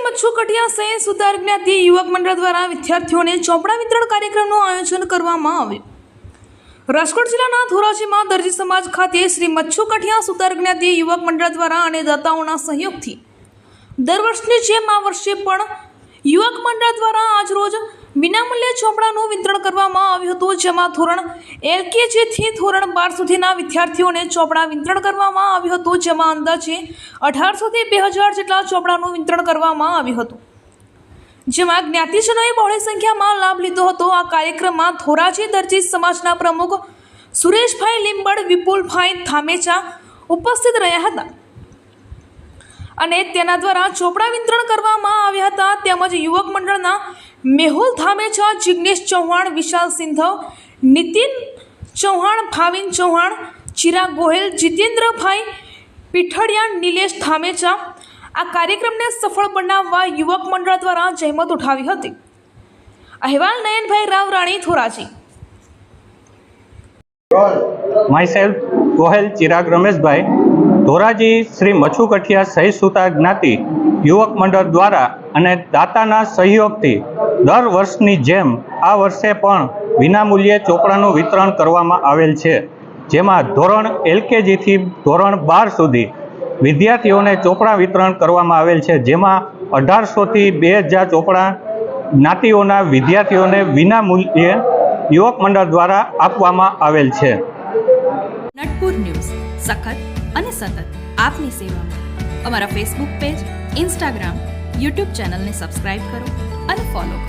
મચ્છુ કટિયા સહિત સુધાર યુવક મંડળ દ્વારા વિદ્યાર્થીઓને ચોપડા વિતરણ કાર્યક્રમનું આયોજન કરવામાં આવ્યું. રાજકોટ જિલ્લાના ધોરાજીમાં દરજી સમાજ ખાતે શ્રી મચ્છુ કઠિયા જ્ઞાતિ યુવક મંડળ દ્વારા અને દાતાઓના સહયોગથી દર વર્ષની જેમ આ વર્ષે પણ યુવક મંડળ દ્વારા આજરોજ વિનામૂલ્યે ચોપડાનું વિતરણ કરવામાં આવ્યું હતું, જેમાં ધોરણ એલકેજીથી ધોરણ બાર સુધીના વિદ્યાર્થીઓને ચોપડા વિતરણ કરવામાં આવ્યું હતું, જેમાં અંદાજે અઢારસોથી બે હજાર જેટલા ચોપડાનું વિતરણ કરવામાં આવ્યું હતું. જેમાં જ્ઞાતિજનોએ બહોળી સંખ્યામાં લાભ લીધો હતો. આ કાર્યક્રમમાં ધોરાજી દરજી સમાજના પ્રમુખ સુરેશભાઈ લીંબડ, વિપુલભાઈ થામેચા ઉપસ્થિત રહ્યા હતા. અને તેના દ્વારા ચોપડા વિતરણ કરવામાં આવ્યા હતા. તેમજ યુવક મંડળના મેહુલ ધામેચા જિગ્નેશ ચૌહાણ, વિશાલ સિંધવ, નીતિન ચૌહાણ, ભાવિન ચૌહાણ, ચિરાગ ગોહેલ, જીતેન્દ્રભાઈ પીઠડિયા, નિલેશ ધામેચા આ કાર્યક્રમને સફળ બનાવવા યુવક મંડળ દ્વારા જહેમત ઉઠાવી હતી. અહેવાલ નયનભાઈ રાવ, રાણી થોરાજી. માયસેલ્ફ ગોહેલ, ચિરાગ, રમેશભાઈ. ધોરાજી શ્રી મચ્છુ કઠિયા સહી જ્ઞાતિ યુવક મંડળ દ્વારા અને દાતાના સહયોગથી દર વર્ષની જેમ આ વર્ષે પણ વિનામૂલ્યે ચોપડાનું વિતરણ કરવામાં આવેલ છે, જેમાં ધોરણ એલકેજીથી ધોરણ બાર સુધી વિદ્યાર્થીઓને ચોપડા વિતરણ કરવામાં આવેલ છે, જેમાં અઢારસોથી બે હજાર ચોપડા જ્ઞાતિઓના વિદ્યાર્થીઓને વિનામૂલ્યે યુવક મંડળ દ્વારા આપવામાં આવેલ છે. નટપુર ન્યૂઝ, સખત અને સતત આપની સેવામાં. અમારા ફેસબુક પેજ ઇન્સ્ટાગ્રામ યુટ્યુબ ચેનલને સબસ્ક્રાઇબ કરો અને ફોલો કરો.